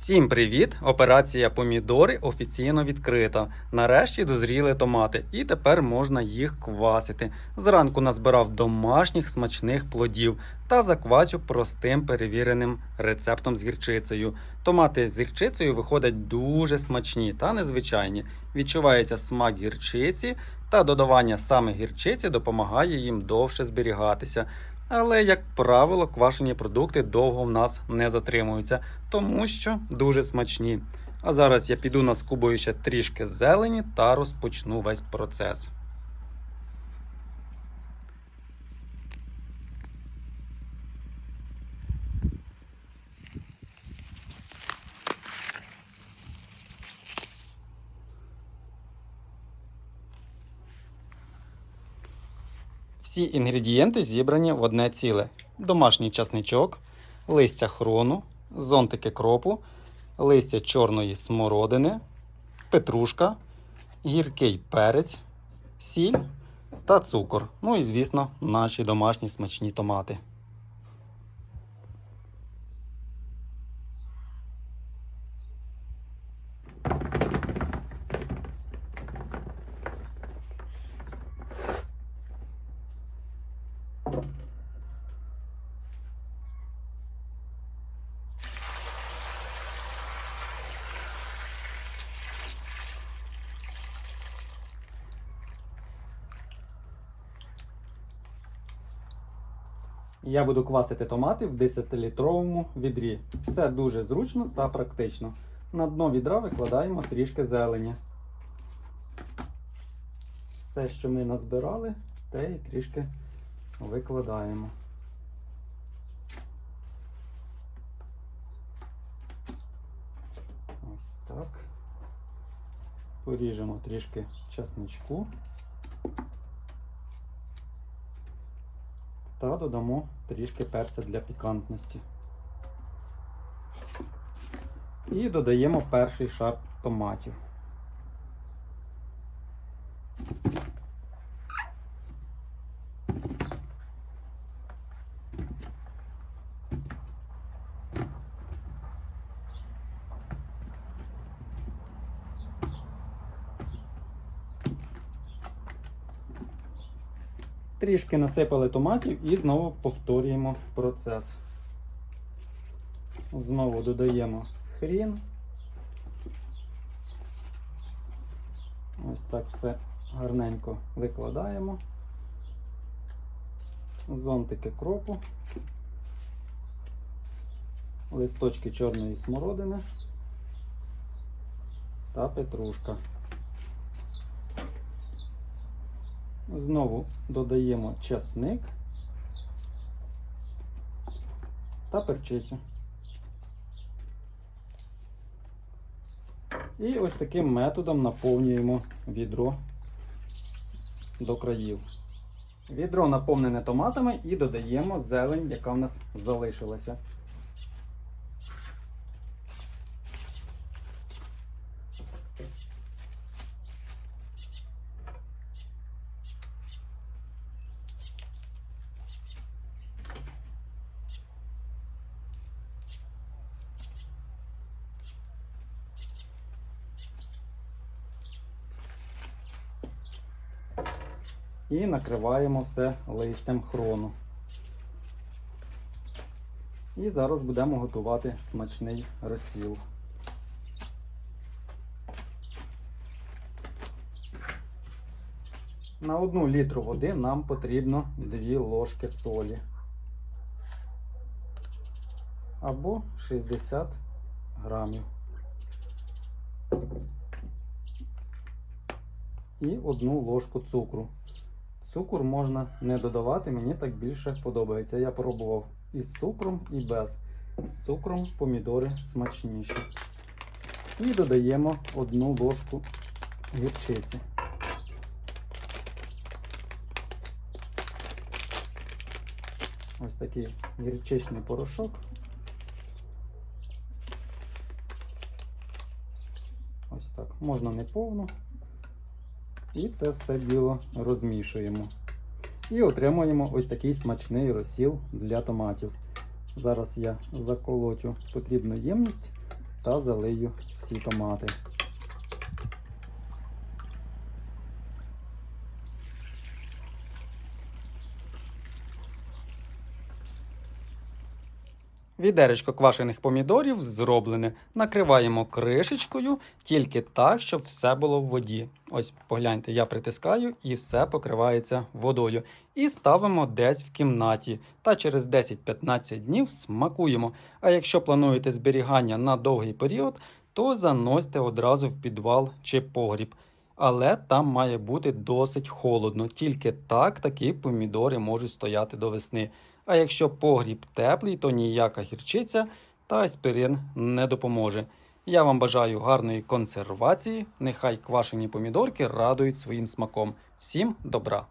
Всім привіт! Операція помідори офіційно відкрита. Нарешті дозріли томати, і тепер можна їх квасити. Зранку назбирав домашніх смачних плодів та заквасю простим перевіреним рецептом з гірчицею. Томати з гірчицею виходять дуже смачні та незвичайні. Відчувається смак гірчиці, та додавання саме гірчиці допомагає їм довше зберігатися. Але, як правило, квашені продукти довго в нас не затримуються, тому що дуже смачні. А зараз я піду наскубую ще трішки зелені та розпочну весь процес. Всі інгредієнти зібрані в одне ціле: домашній часничок, листя хрону, зонтики кропу, листя чорної смородини, петрушка, гіркий перець, сіль та цукор. Ну і, звісно, наші домашні смачні томати. Я буду квасити томати в 10-літровому відрі. Це дуже зручно та практично. На дно відра викладаємо трішки зелені. Все, що ми назбирали, те і трішки викладаємо. Ось так. Поріжемо трішки часничку. Та додамо трішки перця для пікантності. І додаємо перший шар томатів. Трішки насипали томатів і знову повторюємо процес. Знову додаємо хрін. Ось так все гарненько викладаємо. Зонтики кропу, листочки чорної смородини та петрушка. Знову додаємо часник та перчицю. І ось таким методом наповнюємо відро до країв. Відро наповнене томатами і додаємо зелень, яка в нас залишилася. І накриваємо все листям хрону. І зараз будемо готувати смачний розсіл. На одну літру води нам потрібно 2 ложки солі. Або 60 грамів. І одну ложку цукру. Цукор можна не додавати, мені так більше подобається. Я пробував і з цукром, і без. З цукром помідори смачніші. І додаємо одну ложку гірчиці. Ось такий гірчичний порошок. Ось так. Можна не повну. І це все діло розмішуємо. І отримуємо ось такий смачний розсіл для томатів. Зараз я заколотю потрібну ємність та залию всі томати. Відеречко квашених помідорів зроблене. Накриваємо кришечкою тільки так, щоб все було в воді. Ось погляньте, я притискаю і все покривається водою. І ставимо десь в кімнаті. Та через 10-15 днів смакуємо. А якщо плануєте зберігання на довгий період, то заносьте одразу в підвал чи погріб. Але там має бути досить холодно. Тільки так такі помідори можуть стояти до весни. А якщо погріб теплий, то ніяка гірчиця та аспірин не допоможе. Я вам бажаю гарної консервації. Нехай квашені помідорки радують своїм смаком. Всім добра!